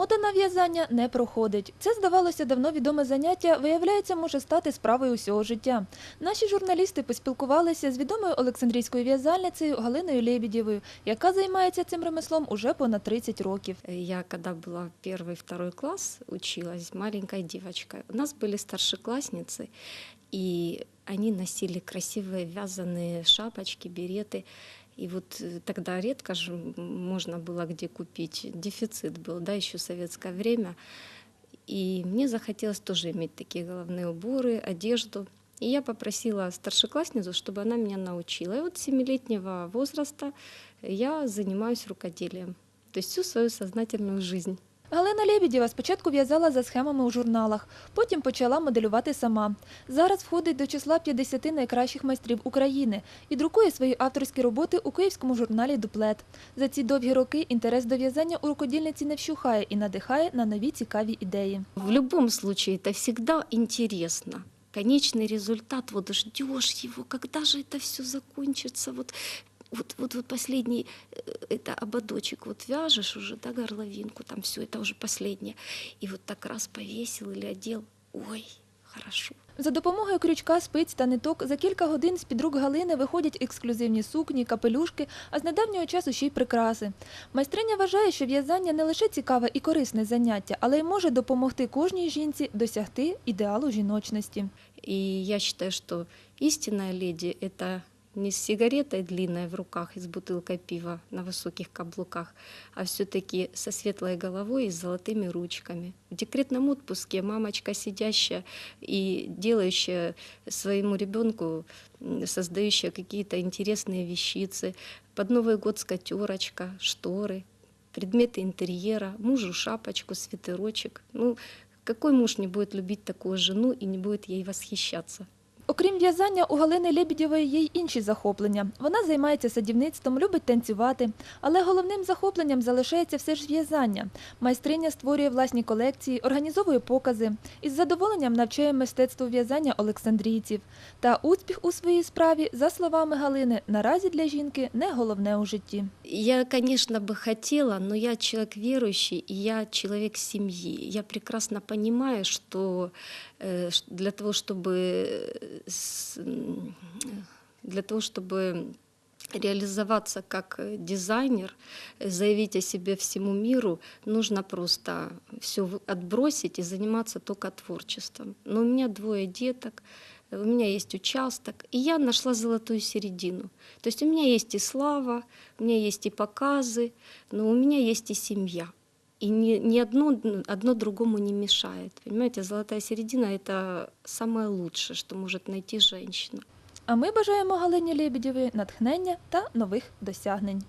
Мода на в'язання не проходить. Це, здавалося, давно відоме заняття, виявляється, може стати справою усього життя. Наші журналісти поспілкувалися з відомою Олександрійською в'язальницею Галиною Лебідєвою, яка займається цим ремеслом уже понад 30 років. Я когда была первый, второй класс, училась маленькой девочкой. У нас были старшеклассницы, и они носили красивые вязаные шапочки, береты. И вот э, тогда редко же можно было где купить. Дефицит был, да, еще советское время. И мне захотелось тоже иметь такие головные уборы, одежду. И я попросила старшеклассницу, чтобы она меня научила. И вот с семилетнего возраста я занимаюсь рукоделием. То есть всю свою сознательную жизнь. Галина Лебідєва спочатку в'язала за схемами у журналах, потім почала моделювати сама. Зараз входить до числа 50 найкращих майстрів України і друкує свої авторські роботи у київському журналі Дуплет. За ці довгі роки інтерес до в'язання у рукодільниці не вщухає і надихає на нові цікаві ідеї. В любом случае это всегда интересно. Конечный результат, вот ждешь его, когда же это все закончится, вот, вот, вот, вот последний э, это ободочек, вот вяжешь уже, да, горловинку, там все, это уже последнее. И вот так раз повесил или одел, ой, хорошо. За допомогою крючка, спиць та ниток за кілька годин з-під рук Галини виходять ексклюзивні сукні, капелюшки, а з недавнього часу ще й прикраси. Майстриня вважає, що в'язання не лише цікаве і корисне заняття, але й може допомогти кожній жінці досягти ідеалу жіночності. И я считаю, что истинная леди – это не с сигаретой длинной в руках и с бутылкой пива на высоких каблуках, а все-таки со светлой головой и с золотыми ручками. В декретном отпуске мамочка, сидящая и делающая своему ребенку, создающая какие-то интересные вещицы. Под Новый год скатерочка, шторы, предметы интерьера, мужу шапочку, свитерочек. Ну, какой муж не будет любить такую жену и не будет ей восхищаться? Окрім в'язання, у Галини Лебідєвої є й інші захоплення. Вона займається садівництвом, любить танцювати. Але головним захопленням залишається все ж в'язання. Майстриня створює власні колекції, організовує покази. Із задоволенням навчає мистецтву в'язання олександрійців. Та успіх у своїй справі, за словами Галини, наразі для жінки не головне у житті. Я, конечно, бы хотела, но я человек верующий, и я человек семьи. Я прекрасно понимаю, что э, ш- для того, чтобы э, с- м, для того, чтобы реализоваться как дизайнер, заявить о себе всему миру, нужно просто все отбросить и заниматься только творчеством. Но у меня двое деток, у меня есть участок, и я нашла золотую середину. То есть у меня есть и слава, у меня есть и показы, но у меня есть и семья. И ни, ни одно, одно другому не мешает. Понимаете, золотая середина – это самое лучшее, что может найти женщина. А ми бажаємо Галині Лебедєвій натхнення та нових досягнень.